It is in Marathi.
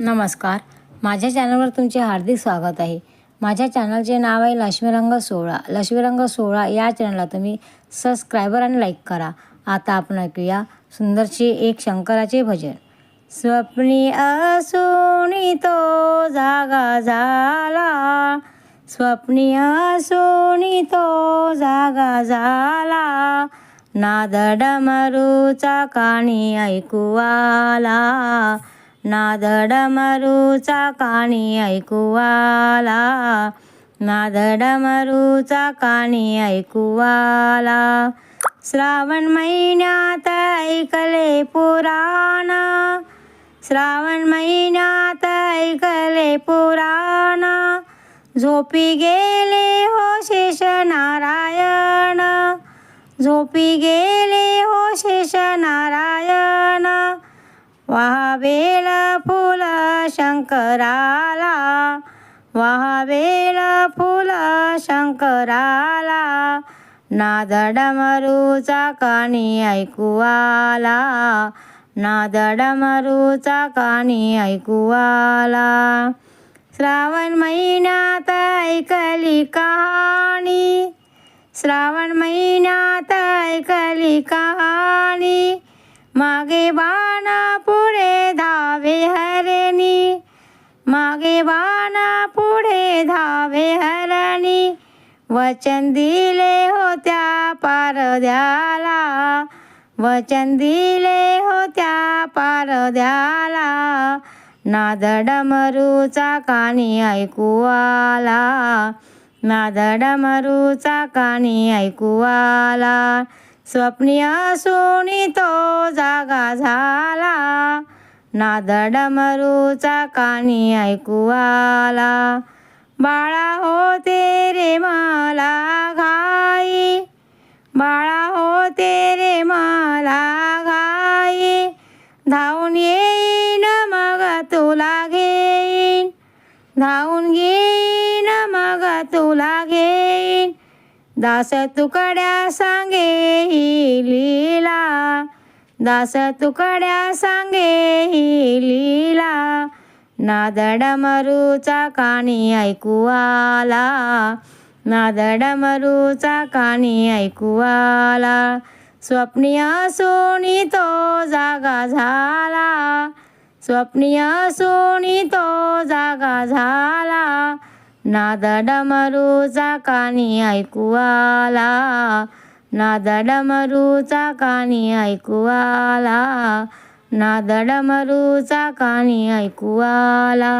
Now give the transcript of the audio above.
नमस्कार. माझ्या चॅनलवर तुमचे हार्दिक स्वागत आहे. माझ्या चॅनलचे नाव आहे लक्ष्मीरंग सोहळा. लक्ष्मीरंग सोहळा या चॅनलला तुम्ही सबस्क्रायबर आणि लाईक करा. आता आपण ऐकूया सुंदरचे एक शंकराचे भजन. स्वप्नी असुनी तो जागा झाला. स्वप्नी असुनी तो जागा झाला. नाद डमरूचा काणी ऐकू आला. नादड मरूचा काणी ऐकू आला नाद डमरूचा काणी ऐकू आला श्रावण महिन्यात ऐकले पुराण. श्रावण महिन्यात ऐकले पुराण. झोपी गेले हो शेष नारायण. झोपी गेले हो शेष नारायण. वाहवेल शंकराला वाहवेल फुल शंकराला नाद मरुचा काणी ऐकू आला नाद मरुचा काणी ऐकू आला श्रावण महिन्यात ऐकली कहाणी श्रावण महिन्यात ऐकली कहाणी मागे बाण पुढे धावे हरणी मागे बाण पुढे धावे हरणी. वचन दिले होत्या पारद्याला. वचन दिले होत्या पारद्याला. नाद डमरूचा काणी ऐकू आला. नाद डमरूचा काणी ऐकू आला. स्वप्नी असूनी तो जागा झाला. नाद डमरूचा कानी ऐकू आला बाळा होते रे मला घाई. बाळा होते रे मला घाई. धावून येईन मग तुला घेईन. धावून घेईन मग तुला घेईन. दास तुकड्या सांगे ही लीला. दास तुकड्या सांगे ही लीला. नाद मरूचा काणी ऐकू आला नाद मरूचा काणी ऐकू आला स्वप्नी सोनी तो जागा झाला. स्वप्नी सोनी तो जागा झाला. नाद मरूचा काणी ऐकू आला नाद डमरूचा काणी ऐकू आला नाद डमरूचा काणी ऐकू आला